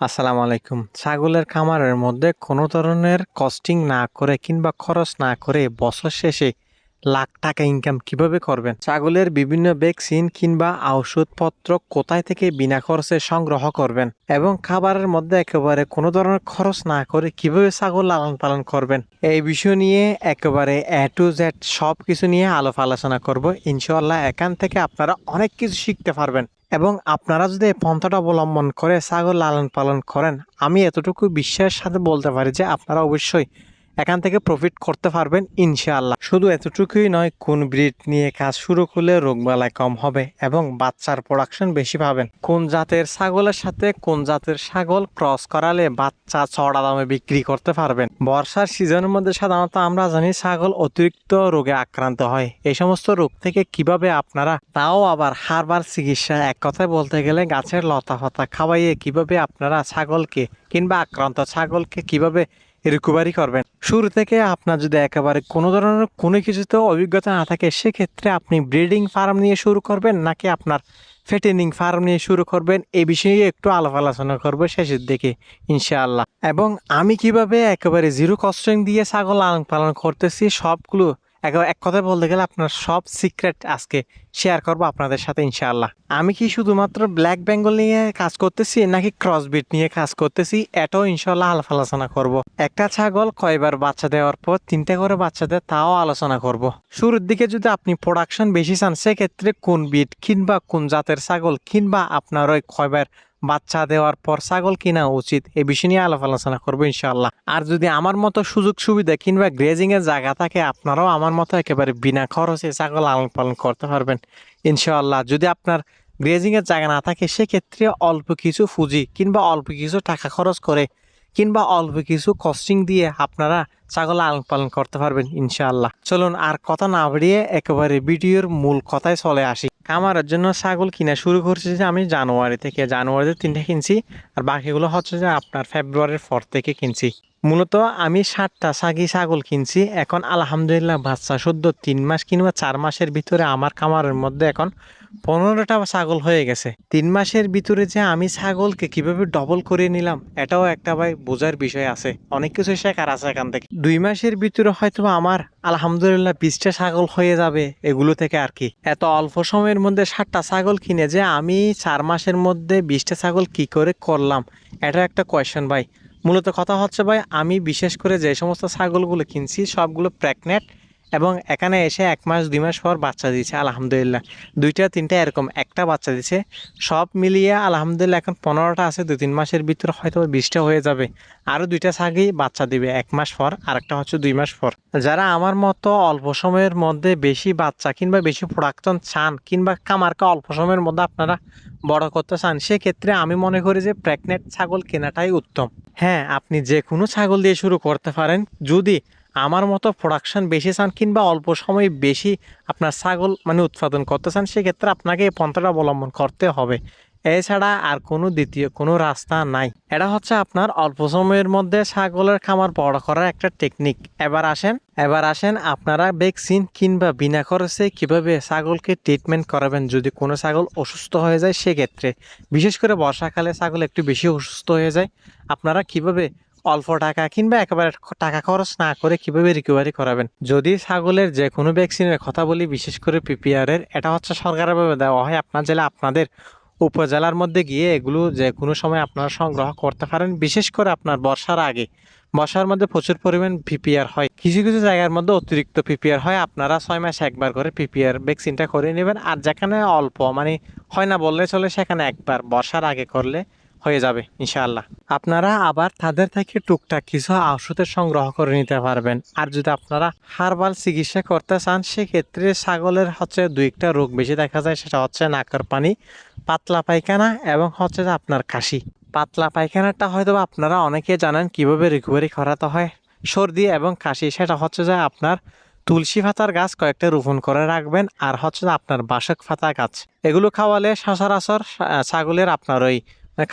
আসসালামু আলাইকুম। ছাগলের খামারের মধ্যে কোনো ধরনের কস্টিং না করে কিংবা খরচ না করে বছর শেষে লাখ টাকা ইনকাম কীভাবে করবেন? ছাগলের বিভিন্ন ভ্যাকসিন কিংবা ওষুধপত্র কোথায় থেকে বিনা খরচে সংগ্রহ করবেন? এবং খাবারের মধ্যে একেবারে কোনো ধরনের খরচ না করে কীভাবে ছাগল লালন পালন করবেন? এই বিষয় নিয়ে একেবারে এ টু জেড সব কিছু নিয়ে আলোপ আলোচনা করব। ইনশাল্লাহ এখান থেকে আপনারা অনেক কিছু শিখতে পারবেন। এবং আপনারা যদি এই পন্থাটা অবলম্বন করে ছাগল লালন পালন করেন, আমি এতটুকু বিশ্বাসের সাথে বলতে পারি যে আপনারা অবশ্যই এখান থেকে প্রফিট করতে পারবেন ইনশাআল্লাহ। শুধু এতটুকুই নয়, কোন ব্রিড নিয়ে কাজ শুরু করলে রোগবালাই কম হবে এবং বাচ্চার প্রোডাকশন বেশি পাবেন। কোন জাতের ছাগলের সাথে কোন জাতের ছাগল ক্রস করালে বাচ্চা চড়া দামে বিক্রি করতে পারবেন। বর্ষার সিজনের মধ্যে সাধারণত আমরা জানি ছাগল অতিরিক্ত রোগে আক্রান্ত হয়। এই সমস্ত রোগ থেকে কীভাবে আপনারা তাও আবার হারবার চিকিৎসা এক কথায় বলতে গেলে গাছের লতা পাতা খাওয়াইয়ে কীভাবে আপনারা ছাগলকে কিংবা আক্রান্ত ছাগলকে কীভাবে রিকভারি করবেন। শুরু থেকে আপনার যদি একেবারে কোনো ধরনের কোনো কিছুতে অভিজ্ঞতা না থাকে, সেক্ষেত্রে আপনি ব্রিডিং ফার্ম নিয়ে শুরু করবেন নাকি আপনার ফেটেনিং ফার্ম নিয়ে শুরু করবেন, এ বিষয়ে একটু আলাপ আলোচনা করব শেষের দিকে, ইনশাআল্লাহ। এবং আমি কীভাবে একেবারে জিরো কস্টিং দিয়ে ছাগল লালন পালন করতেছি, সবগুলো এক কথায় বলতে গেলে আপনার সব সিক্রেট আজকে শেয়ার করব আপনাদের সাথে ইনশাআল্লাহ আমি কি শুধুমাত্র ব্ল্যাক বেঙ্গল নিয়ে কাজ করতেছি নাকি ক্রসবিট নিয়ে কাজ করতেছি এটাও ইনশাল্লাহ আলাপ আলোচনা করব। একটা ছাগল কয়বার বাচ্চা দেওয়ার পর তিনটে করে বাচ্চা দেয় তাও আলোচনা করব। শুরুর দিকে যদি আপনি প্রোডাকশন বেশি চান, সেক্ষেত্রে কোন বিট কিংবা কোন জাতের ছাগল কিংবা আপনার ওই কয়বার বাচ্চা দেওয়ার পর ছাগল কিনা উচিত, এ বিষয় নিয়ে আলাপ আলোচনা করব ইনশাল্লাহ আর যদি আমার মতো সুযোগ সুবিধা কিংবা গ্রেজিং এর জায়গা থাকে, আপনারাও আমার মতো একেবারে বিনা খরচে ছাগল লালন পালন করতে পারবেন ইনশাআল্লাহ। যদি আপনার গ্রেজিং এর জায়গা না থাকে, সেক্ষেত্রে অল্প কিছু পুঁজি কিংবা অল্প কিছু টাকা খরচ করে কিংবা অল্প কিছু কস্টিং দিয়ে আপনারা ছাগল লালন পালন করতে পারবেন, ইনশাআল্লাহ। চলুন আর কথা না বাড়িয়ে একেবারে ভিডিওর মূল কথায় চলে আসি। খামারের জন্য ছাগল কিনা শুরু করছি যে আমি জানুয়ারি থেকে, জানুয়ারিতে তিনটে কিনছি, আর বাকিগুলো হচ্ছে যে আপনার ফেব্রুয়ারির পর থেকে কিনছি। মূলত আমি ষাটটা সাগি ছাগল কিনছি, এখন আলহামদুলিল্লাহ বাচ্চা সদ্য তিন মাস কিংবা চার মাসের ভিতরে আমার খামারের মধ্যে এখন পনেরোটা ছাগল হয়ে গেছে। তিন মাসের ভিতরে যে আমি ছাগলকে কীভাবে ডবল করে নিলাম, এটাও একটা ভাই বোঝার বিষয় আছে। অনেক কিছু শেখার আছে এখান থেকে। দুই মাসের ভিতরে হয়তো আমার আলহামদুলিল্লাহ বিশটা ছাগল হয়ে যাবে এগুলো থেকে আর কি। এত অল্প সময়ের মধ্যে ষাটটা ছাগল কিনে যে আমি চার মাসের মধ্যে বিশটা ছাগল কি করে করলাম? এটা একটা কোয়েশন ভাই। মূলত কথা হচ্ছে ভাই, আমি বিশেষ করে যে সমস্ত ছাগলগুলো কিনছি সবগুলো প্রেগনেন্ট এবং এখানে এসে এক মাস, দুই মাস পর বাচ্চা দিয়েছে, আলহামদুলিল্লাহ। দুইটা, তিনটা এরকম একটা বাচ্চা দিছে সব মিলিয়ে আলহামদুলিল্লাহ এখন পনেরোটা আছে, দু, তিন মাসের ভিতরে হয়তো বিশটা হয়ে যাবে। আরও দুইটা ছাগি বাচ্চা দিবে এক মাস পর, আরেকটা হচ্ছে দুই মাস পর। যারা আমার মতো অল্প সময়ের মধ্যে বেশি বাচ্চা কিংবা বেশি প্রোডাকশন চান কিংবা কামারকে অল্প সময়ের মধ্যে আপনারা বড় করতে চান, সেক্ষেত্রে আমি মনে করি যে প্রেগনেন্ট ছাগল কেনাটাই উত্তম। হ্যাঁ আপনি যে কোনো ছাগল দিয়ে শুরু করতে পারেন। যদি আমার মতো প্রোডাকশন বেশি চান কিংবা অল্প সময় বেশি আপনার ছাগল মানে উৎপাদন করতে চান, সেক্ষেত্রে আপনাকে এই পন্থাটা অবলম্বন করতে হবে। এছাড়া আর কোনো দ্বিতীয়, কোনো রাস্তা নাই। এটা হচ্ছে আপনার অল্প সময়ের মধ্যে ছাগলের খামার বড় করার একটা টেকনিক এবার আসেন এবার আসেন আপনারা ভ্যাকসিন কিংবা বিনা খরচে কীভাবে ছাগলকে ট্রিটমেন্ট করাবেন যদি কোনো ছাগল অসুস্থ হয়ে যায়, সেক্ষেত্রে। বিশেষ করে বর্ষাকালে ছাগল একটু বেশি অসুস্থ হয়ে যায়, আপনারা কীভাবে অল্প টাকা কিংবা একেবারে টাকা খরচ না করে কীভাবে রিকভারি করাবেন? যদি ছাগলের যে কোনো ভ্যাকসিনের কথা বলি, বিশেষ করে পিপিআরের এটা হচ্ছে সরকারিভাবে দেওয়া হয়। আপনার জেলা, আপনাদের উপজেলার মধ্যে গিয়ে এগুলো যে কোনো সময় আপনারা সংগ্রহ করতে পারেন। বিশেষ করে আপনার বর্ষার আগে। বর্ষার মধ্যে প্রচুর পরিমাণ পিপিআর হয়। কিছু কিছু জায়গার মধ্যে অতিরিক্ত পিপিআর হয়। আপনারা ছয় মাসে একবার করে পিপিআর ভ্যাকসিনটা করে নেবেন। আর যেখানে অল্প মানে হয় না বললে চলে, সেখানে একবার। বর্ষার আগে করলে হয়ে যাবে, ইনশাআল্লাহ। আপনারা আবার তাদের থেকে টুকটাক কিছু ওষুধের সংগ্রহ করে নিতে পারবেন। আর যদি আপনারা হারবাল চিকিৎসা করতে চান, সেক্ষেত্রে ছাগলের হচ্ছে দুই একটা রোগ বেশি দেখা যায়, সেটা হচ্ছে নাকের পানি, পাতলা পায়খানা এবং হচ্ছে যে আপনার কাশি। পাতলা পায়খানাটা হয়তো আপনারা অনেকে জানেন কীভাবে রিকভারি করাতে হয়। সর্দি এবং কাশি, সেটা হচ্ছে যে আপনার তুলসী পাতার গাছ কয়েকটা রোপণ করে রাখবেন, আর হচ্ছে আপনার বাসক পাতা গাছ। এগুলো খাওয়ালে সচরাচর ছাগলের আপনার ওই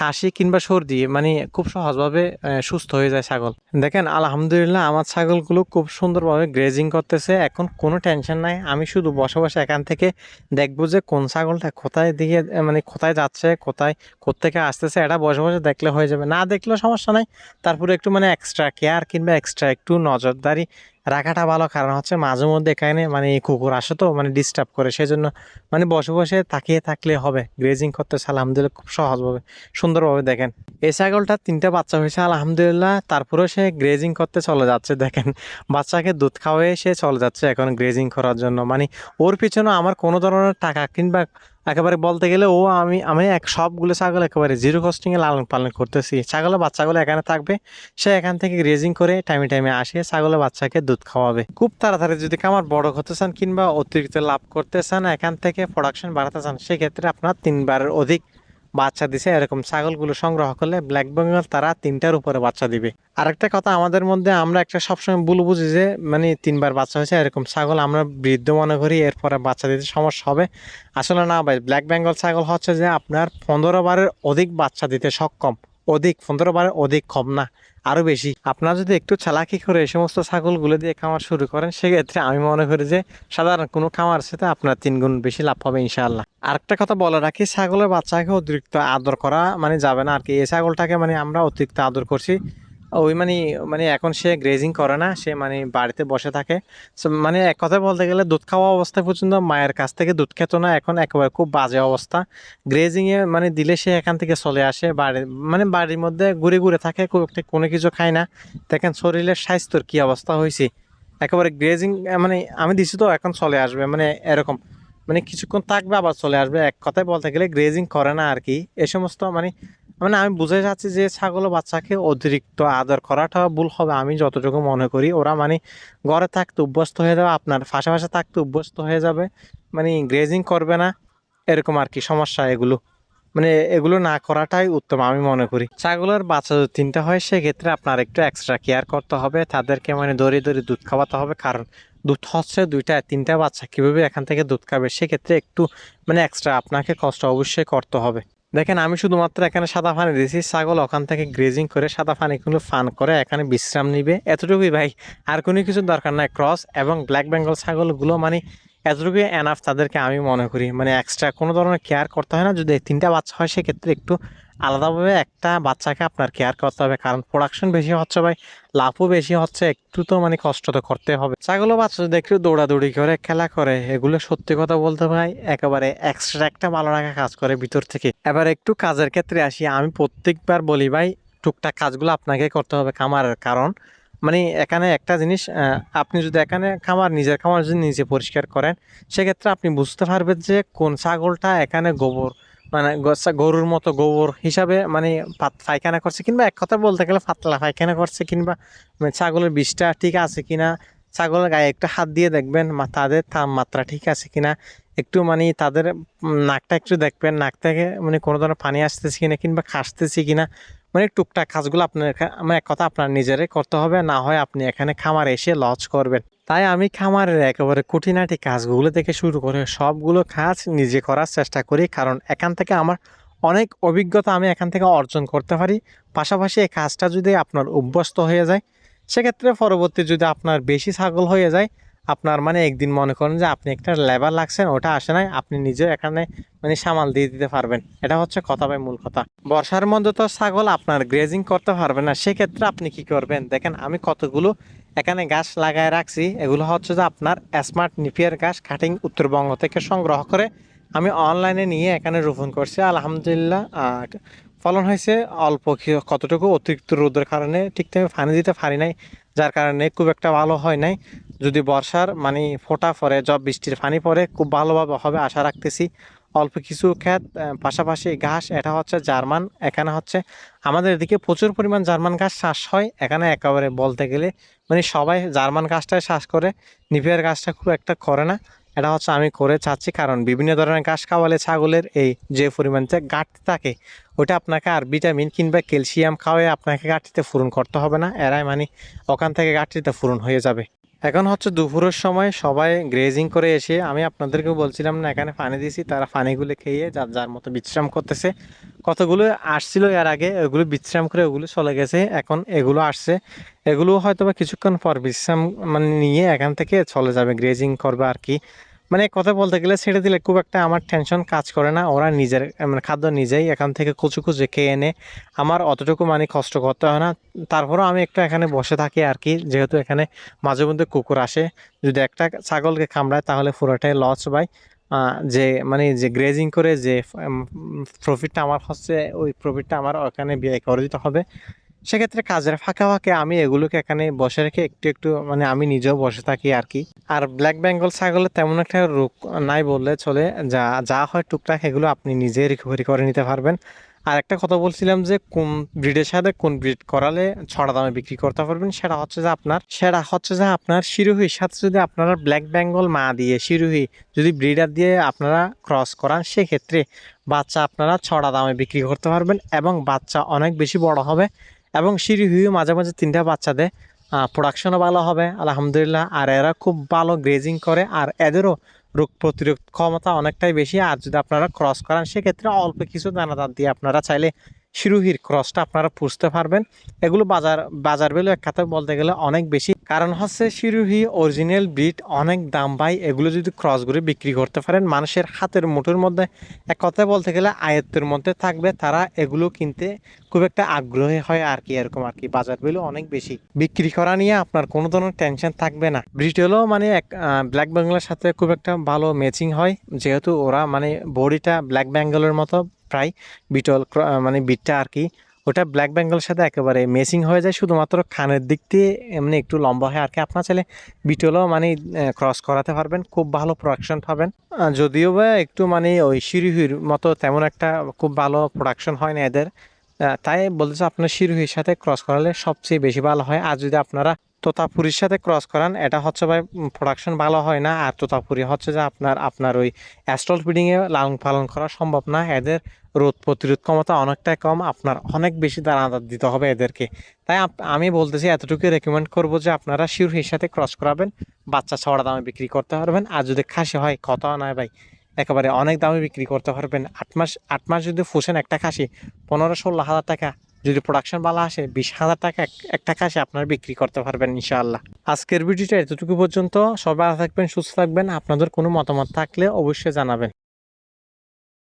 কাশি কিংবা সর্দি মানে খুব সহজভাবে সুস্থ হয়ে যায় ছাগল। দেখেন, আলহামদুলিল্লাহ আমার ছাগলগুলো খুব সুন্দরভাবে গ্রেজিং করতেছে। এখন কোনো টেনশন নাই। আমি শুধু বসে বসে এখান থেকে দেখব যে কোন ছাগলটা কোথায় দিকে মানে কোথায় যাচ্ছে, কোথায়, কোত্থেকে আসতেছে। এটা বসে বসে দেখলে হয়ে যাবে। না দেখলেও সমস্যা নাই। তারপরে একটু মানে এক্সট্রা কেয়ার কিংবা এক্সট্রা একটু নজরদারি রাখাটা ভালো, কারণ হচ্ছে মাঝে মধ্যে এখানে মানে কুকুর আসে তো মানে ডিস্টার্ব করে। সেই জন্য মানে বসে বসে তাকিয়ে থাকলে হবে। গ্রেজিং করতে আলহামদুলিল্লাহ খুব সহজভাবে, সুন্দরভাবে দেখেন। এই ছাগলটা তিনটা বাচ্চা হয়েছে, আলহামদুলিল্লাহ তারপরেও সে গ্রেজিং করতে চলে যাচ্ছে, দেখেন। বাচ্চাকে দুধ খাওয়াই সে চলে যাচ্ছে এখন গ্রেজিং করার জন্য। মানে ওর পিছনে আমার কোনো ধরনের টাকা কিংবা একেবারে বলতে গেলে ও, আমি আমি এক, সবগুলো ছাগল একেবারে জিরো কস্টিংয়ে লালন পালন করতেছি। ছাগলের বাচ্চাগুলো এখানে থাকবে। সে এখান থেকে রেজিং করে টাইমে টাইমে আসে, ছাগলের বাচ্চাকে দুধ খাওয়াবে। খুব তাড়াতাড়ি যদি খামার বড় করতে চান কিংবা অতিরিক্ত লাভ করতে চান, এখান থেকে প্রোডাকশন বাড়াতে চান, সেক্ষেত্রে আপনার তিনবারের অধিক বাচ্চা দিছে, এরকম ছাগলগুলো সংগ্রহ করলে ব্ল্যাক বেঙ্গল তারা তিনটার উপরে বাচ্চা দিবে। আরেকটা কথা, আমাদের মধ্যে আমরা একটা সবসময় ভুল বুঝি যে মানে তিনবার বাচ্চা হয়েছে, এরকম ছাগল আমরা বৃদ্ধ মনে করি, এরপরে বাচ্চা দিতে সমস্যা হবে। আসলে না ভাই ব্ল্যাক বেঙ্গল ছাগল হচ্ছে যে, আপনার পনেরো বারের অধিক বাচ্চা দিতে সক্ষম। অধিক, পনেরো বারের অধিক কম না। আরও বেশি। আপনারা যদি একটু চালাকি করে এই সমস্ত ছাগলগুলো দিয়ে খামার শুরু করেন, সেক্ষেত্রে আমি মনে করি যে সাধারণ কোনো খামার সাথে আপনার তিন গুণ বেশি লাভ হবে ইনশাআল্লাহ। আরেকটা কথা বলে রাখি, ছাগলের বাচ্চাকে অতিরিক্ত আদর করা মানে যাবে না আর কি এই ছাগলটাকে মানে আমরা অতিরিক্ত আদর করছি। ওই মানে মানে এখন সে গ্রেজিং করে না সে মানে বাড়িতে বসে থাকে। So, মানে এক কথায় বলতে গেলে দুধ খাওয়া অবস্থা পর্যন্ত মায়ের কাছ থেকে দুধ খেত না এখন একেবারে খুব বাজে অবস্থা। গ্রেজিংয়ে মানে দিলে সে এখান থেকে চলে আসে বাড়ি মানে বাড়ির মধ্যে ঘুরে ঘুরে থাকে কোনো কিছু খায় না। দেখেন শরীরের স্বাস্থ্যর কি অবস্থা হয়েছে একেবারে গ্রেজিং মানে আমি দিছি তো এখন চলে আসবে মানে এরকম। মানে কিছুক্ষণ থাকবে আবার চলে আসবে। এক কথায় বলতে গেলে গ্রেজিং করে না আর কি। এ সমস্ত মানে মানে আমি বুঝে যাচ্ছি যে ছাগল বাচ্চাকে অতিরিক্ত আদর করাটা ভুল হবে, আমি যতটুকু মনে করি। ওরা মানে ঘরে থাকতে অভ্যস্ত হয়ে যাবে, আপনার পাশাপাশি থাকতে অভ্যস্ত হয়ে যাবে মানে গ্রেজিং করবে না, এরকম আর কি সমস্যা এগুলো। মানে এগুলো না করাটাই উত্তম আমি মনে করি। ছাগলের বাচ্চা যদি তিনটা হয়, সেক্ষেত্রে আপনার একটু এক্সট্রা কেয়ার করতে হবে, তাদেরকে মানে দড়ি দড়ি দুধ খাওয়াতে হবে, কারণ দুধ হচ্ছে দুইটা, তিনটা বাচ্চা কীভাবে এখান থেকে দুধ খাবে, সেক্ষেত্রে একটু মানে এক্সট্রা আপনাকে কষ্ট অবশ্যই করতে হবে। দেখেন, আমি শুধুমাত্র এখানে সাদা ফানি দিয়েছি। ছাগল ওখান থেকে গ্রেজিং করে সাদা ফানিগুলো ফান করে এখানে বিশ্রাম নিবে। এতটুকুই ভাই। আর কোনো কিছু দরকার নাই। ক্রস এবং ব্ল্যাক বেঙ্গল ছাগলগুলো মানে এতটুকুই এনাফ তাদেরকে আমি মনে করি। মানে এক্সট্রা কোনো ধরনের কেয়ার করতে হয় না। যদি তিনটা বাচ্চা হয়, সেক্ষেত্রে একটু আলাদাভাবে একটা বাচ্চাকে আপনার কেয়ার করতে হবে। কারণ প্রোডাকশন বেশি হচ্ছে ভাই, লাভও বেশি হচ্ছে। একটু তো মানে কষ্ট তো করতে হবে। ছাগলও বাচ্চা যদি একটু দৌড়াদৌড়ি করে, খেলা করে, এগুলো সত্যি কথা বলতে ভাই, একেবারে এক্সট্রা একটা ভালো লাগা কাজ করে ভিতর থেকে। এবার একটু কাজের ক্ষেত্রে আসি। আমি প্রত্যেকবার বলি ভাই, টুকটাক কাজগুলো আপনাকে করতে হবে খামারের কারণ মানে এখানে একটা জিনিস আপনি যদি এখানে খামার, নিজের খামার যদি নিজে পরিষ্কার করেন, সেক্ষেত্রে আপনি বুঝতে পারবেন যে কোন ছাগলটা এখানে গোবর মানে গরুর মতো গোবর হিসাবে মানে পায়খানা করছে কিংবা এক কথা বলতে গেলে পাতলা পায়খানা করছে কিংবা মানে ছাগলের বিষটা ঠিক আছে কিনা, ছাগলের গায়ে একটু হাত দিয়ে দেখবেন তাদের তাপমাত্রা ঠিক আছে কিনা, একটু মানে তাদের নাকটা একটু দেখবেন, নাক থেকে মানে কোনো ধরনের পানি আসতেছে কিনা কিংবা খাসতেছে কিনা মানে টুকটাক কাজগুলো আপনার মানে এক কথা আপনার নিজেরাই করতে হবে, না হয় আপনি এখানে খামারে এসে লজ করবেন। তাই আমি খামারের একেবারে খুঁটিনাটি কাজগুলো থেকে শুরু করে সবগুলো কাজ নিজে করার চেষ্টা করি, কারণ এখান থেকে আমার অনেক অভিজ্ঞতা আমি এখান থেকে অর্জন করতে পারি। পাশাপাশি এই কাজটা যদি আপনার অভ্যস্ত হয়ে যায়, সেক্ষেত্রে পরবর্তী যদি আপনার বেশি ছাগল হয়ে যায় আপনার মানে একদিন মনে করেন যে আপনি একটা লেবার লাগছেন, ওটা আসে নাই, আপনি নিজে এখানে মানে সামাল দিয়ে দিতে পারবেন। এটা হচ্ছে কথা ভাই, মূল কথা। বর্ষার মধ্যে তো ছাগল আপনার গ্রেজিং করতে পারবেন না, সেক্ষেত্রে আপনি কি করবেন? দেখেন, আমি কতগুলো এখানে গাছ লাগায় রাখছি, এগুলো হচ্ছে যে আপনার স্মার্ট নিপিয়ার গাছ কাটিং উত্তরবঙ্গ থেকে সংগ্রহ করে আমি অনলাইনে নিয়ে এখানে রোপণ করছি। আলহামদুলিল্লাহ ফলন হয়েছে অল্প কতটুকু অতিরিক্ত রোদের কারণে ঠিক টাইমে পানি দিতে পারি নাই, যার কারণে খুব একটা ভালো হয় নাই। যদি বর্ষার মানে ফোটা পরে জব বৃষ্টির পানি পরে খুব ভালোভাবে হবে আশা রাখতেছি। অল্প কিছু ক্ষেত পাশাপাশি ঘাস, এটা হচ্ছে জার্মান, এখানে হচ্ছে আমাদের এদিকে প্রচুর পরিমাণ জার্মান ঘাস চাষ হয়। এখানে একেবারে বলতে গেলে মানে সবাই জার্মান ঘাসটাই চাষ করে নিপিয়ার ঘাসটা খুব একটা করে না। এটা হচ্ছে আমি করে চাচ্ছি, কারণ বিভিন্ন ধরনের ঘাস খাওয়ালে ছাগলের এই যে পরিমাণতে ঘাটতি থাকে ওটা আপনাকে আর ভিটামিন কিংবা ক্যালসিয়াম খাওয়াই আপনাকে ঘাটতিতে পূরণ করতে হবে না। এরাই মানে ওখান থেকে ঘাটতিতে পূরণ হয়ে যাবে। এখন হচ্ছে দুপুরের সময় সবাই গ্রেজিং করে এসে আমি আপনাদেরকে বলছিলাম না, এখানে পানি দিয়েছি, তারা পানিগুলো খেয়ে যার যার মতো বিশ্রাম করতেছে। কতগুলো আসছিল এর আগে, ওগুলো বিশ্রাম করে ওগুলো চলে গেছে, এখন এগুলো আসছে। এগুলো হয়তো বা কিছুক্ষণ পর বিশ্রাম মানে নিয়ে এখান থেকে চলে যাবে গ্রেজিং করবে আর কি। মানে কথা বলতে গেলে ছেড়ে দিলে খুব একটা আমার টেনশন কাজ করে না। ওরা নিজের মানে খাদ্য নিজেই এখান থেকে কুচু কুচু খেয়ে এনে আমার অতটুকু মানে কষ্ট করতে হয় না। তারপরেও আমি একটু এখানে বসে থাকি আর কি, যেহেতু এখানে মাঝে মধ্যে কুকুর আসে। যদি একটা ছাগলকে কামড়ায় তাহলে পুরোটাই লস পাই যে মানে যে গ্রেজিং করে যে প্রফিটটা আমার হচ্ছে, ওই প্রফিটটা আমার ওখানে ব্যয় করে দিতে হবে। সেক্ষেত্রে কাজের ফাঁকা ফাঁকে আমি এগুলোকে এখানে বসে রেখে একটু একটু মানে আমি নিজেও বসে থাকি আর কি। আর ব্ল্যাক বেঙ্গল ছাগলের তেমন একটা রোগ নাই বললে চলে। যা যা হয় টুকটাক এগুলো আপনি নিজে রিকভারি করে নিতে পারবেন। আর একটা কথা বলছিলাম যে কোন ব্রিডের সাথে কোন ব্রিড করালে ছড়া দামে বিক্রি করতে পারবেন সেটা হচ্ছে যে আপনার, সেটা হচ্ছে যে আপনার শিরোহির সাথে যদি আপনারা ব্ল্যাক বেঙ্গল মা দিয়ে শিরোহি যদি ব্রিডার দিয়ে আপনারা ক্রস করান, সেক্ষেত্রে বাচ্চা আপনারা ছড়া দামে বিক্রি করতে পারবেন এবং বাচ্চা অনেক বেশি বড় হবে। এবং সিঁড়ি হুই মাঝে মাঝে তিনটা বাচ্চা দেয়। প্রোডাকশনও ভালো হবে, আলহামদুলিল্লাহ। আর এরা খুব ভালো গ্রেজিং করে, আর এদেরও রোগ প্রতিরোধ ক্ষমতা অনেকটাই বেশি। আর যদি আপনারা ক্রস করান, সেক্ষেত্রে অল্প কিছু দানাদার দিয়ে আপনারা চাইলে শিরোহির ক্রসটা আপনারা পুষতে পারবেন। এগুলো বাজার বাজার ভ্যালু এক খাতে বলতে গেলে অনেক বেশি। কারণ হচ্ছে শিরোহি অরিজিনাল ব্রিড অনেক দাম পায়। এগুলো যদি ক্রস করে বিক্রি করতে পারেন, মানুষের হাতের মুঠোর মধ্যে এক কথায় বলতে গেলে আয়ত্তের মধ্যে থাকবে। তারা এগুলো কিনতে খুব একটা আগ্রহী হয় আর কি, এরকম আর কি। বাজার ভ্যালু অনেক বেশি। বিক্রি করা নিয়ে আপনার কোনো ধরনের টেনশন থাকবে না। ব্রিটেলও মানে এক ব্ল্যাক বেঙ্গলের সাথে খুব একটা ভালো ম্যাচিং হয়। যেহেতু ওরা মানে বডিটা ব্ল্যাক বেঙ্গলের মতো প্রায় বিটল মানে বিটটা আর কি ওটা ব্ল্যাক বেঙ্গলের সাথে একেবারে মেসিং হয়ে যায়, শুধুমাত্র খানের দিক দিয়ে এমনি একটু লম্বা হয়। আর কি আপনার ছেলে বিটলও মানে ক্রস করাতে পারবেন, খুব ভালো প্রোডাকশন পাবেন। যদিও বা একটু মানে ওই শিরুহির মতো তেমন একটা খুব ভালো প্রোডাকশন হয় না এদের। তাই বলতেছে আপনার শিরুহির সাথে ক্রস করালে সবচেয়ে বেশি ভালো হয়। আর যদি আপনারা তোতাপুরির সাথে ক্রস করান, এটা হচ্ছে ভাই প্রোডাকশন ভালো হয় না। আর তোতাপুরি হচ্ছে যে আপনার আপনার ওই অ্যাস্ট্রল ফিডিংয়ে লালন পালন করা সম্ভব না। এদের রোদ প্রতিরোধ ক্ষমতা অনেকটাই কম। আপনার অনেক বেশি দানাদার দিতে হবে এদেরকে। তাই আমি বলতেছি এতটুকু রেকমেন্ড করব যে আপনারা শিরুহির সাথে ক্রস করাবেন। বাচ্চা ছড়া দামে বিক্রি করতে পারবেন। আর যদি খাসি হয় কত নয় ভাই। একেবারে অনেক দামে বিক্রি করতে পারবেন। আট মাস আট মাস যদি ফুসেন একটা খাসি, পনেরো ষোলো হাজার টাকা যদি প্রোডাকশন ভালো আসে, বিশ হাজার টাকা এক- একটা কাশে আপনার বিক্রি করতে পারবেন ইনশাআল্লাহ। আজকের ভিডিওটা এতটুকু পর্যন্ত। সবাই থাকবেন, সুস্থ থাকবেন। আপনাদের কোনো মতামত থাকলে অবশ্যই জানাবেন।